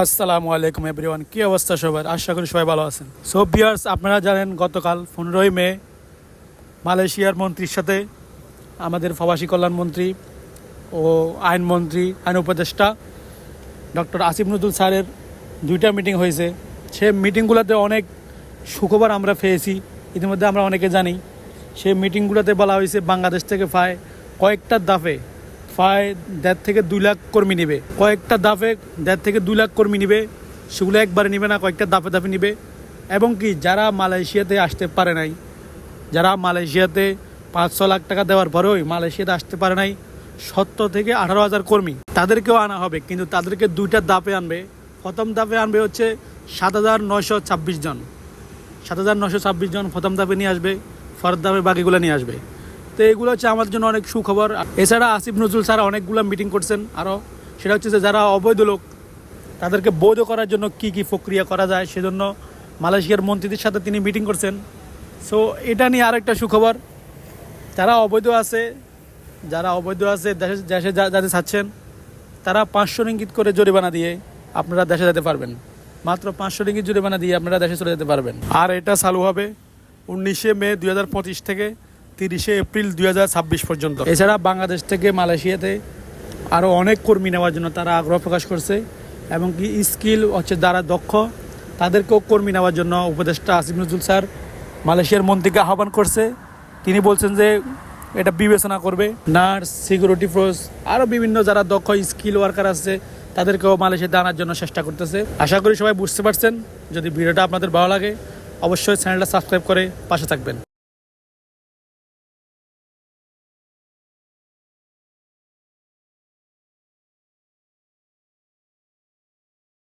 আসসালামু আলাইকুম এভরিওয়ান কী অবস্থা সবার? আশা করি সবাই ভালো আছেন। সো বিয়ার্স আপনারা জানেন, গতকাল পনেরোই মে, মালয়েশিয়ার মন্ত্রীর সাথে আমাদের প্রবাসী কল্যাণ মন্ত্রী ও আইনমন্ত্রী আইন উপদেষ্টা ডক্টর আসিফ নজরুল স্যারের দুইটা মিটিং হয়েছে। সে মিটিংগুলোতে অনেক সুখবর আমরা পেয়েছি। ইতিমধ্যে আমরা অনেকে জানি, সেই মিটিংগুলোতে বলা হয়েছে, বাংলাদেশ থেকে প্রায় কয়েকটা দাফে প্রায় দেড় থেকে দুই লাখ কর্মী নিবে। কয়েকটা দাফে দেড় থেকে দুই লাখ কর্মী নিবে, সেগুলো একবারে নিবে না, কয়েকটা দাফে দাফে নিবে। এবং কি, যারা মালয়েশিয়াতে আসতে পারে নাই, যারা মালয়েশিয়াতে পাঁচ ছ লাখ টাকা দেওয়ার পরেও মালয়েশিয়াতে আসতে পারে নাই, সত্তর থেকে আঠারো হাজার কর্মী, তাদেরকেও আনা হবে, কিন্তু তাদেরকে দুইটা দাপে আনবে। প্রথম দাপে আনবে হচ্ছে সাত হাজার নয়শো ছাব্বিশ জন। সাত হাজার নশো ছাব্বিশ জন প্রথম দাপে নিয়ে আসবে ফরত দাপে বাকিগুলো নিয়ে আসবে। তো এগুলো হচ্ছে আমাদের জন্য অনেক সুখবর। এছাড়া আসিফ নজরুল স্যার অনেকগুলো মিটিং করছেন আরও সেটা হচ্ছে যে যারা অবৈধ লোক, তাদেরকে বৈধ করার জন্য কি কি প্রক্রিয়া করা যায় সেজন্য মালয়েশিয়ার মন্ত্রীদের সাথে তিনি মিটিং করছেন। সো এটা নিয়ে আরেকটা সুখবর। যারা অবৈধ আছে, যারা অবৈধ আছে, দেশে দেশে যাতে চাচ্ছেন তারা পাঁচশো রিঙ্গিত করে জরিমানা দিয়ে আপনারা দেশে যেতে পারবেন। মাত্র পাঁচশো রিঙ্গিত জরিমানা দিয়ে আপনারা দেশে চলে যেতে পারবেন। আর এটা চালু হবে উনিশে মে দু হাজার পঁচিশ থেকে। তিরিশে এপ্রিল দুই হাজার ছাব্বিশ পর্যন্ত। এছাড়া বাংলাদেশ থেকে মালয়েশিয়াতে আরও অনেক কর্মী নেওয়ার জন্য তারা আগ্রহ প্রকাশ করছে, এবং কি স্কিল হচ্ছে যারা দক্ষ, তাদেরকেও কর্মী নেওয়ার জন্য উপদেষ্টা আসিফ নজরুল স্যার মালয়েশিয়ার মন্ত্রীকে আহ্বান করছে। তিনি বলছেন যে এটা বিবেচনা করবে। নার্স, সিকিউরিটি ফোর্স আরও বিভিন্ন যারা দক্ষ স্কিল ওয়ার্কার আছে, তাদেরকেও মালয়েশিয়াতে আনার জন্য চেষ্টা করতেছে। আশা করি সবাই বুঝতে পারছেন। যদি ভিডিওটা আপনাদের ভালো লাগে, অবশ্যই চ্যানেলটা সাবস্ক্রাইব করে পাশে থাকবেন।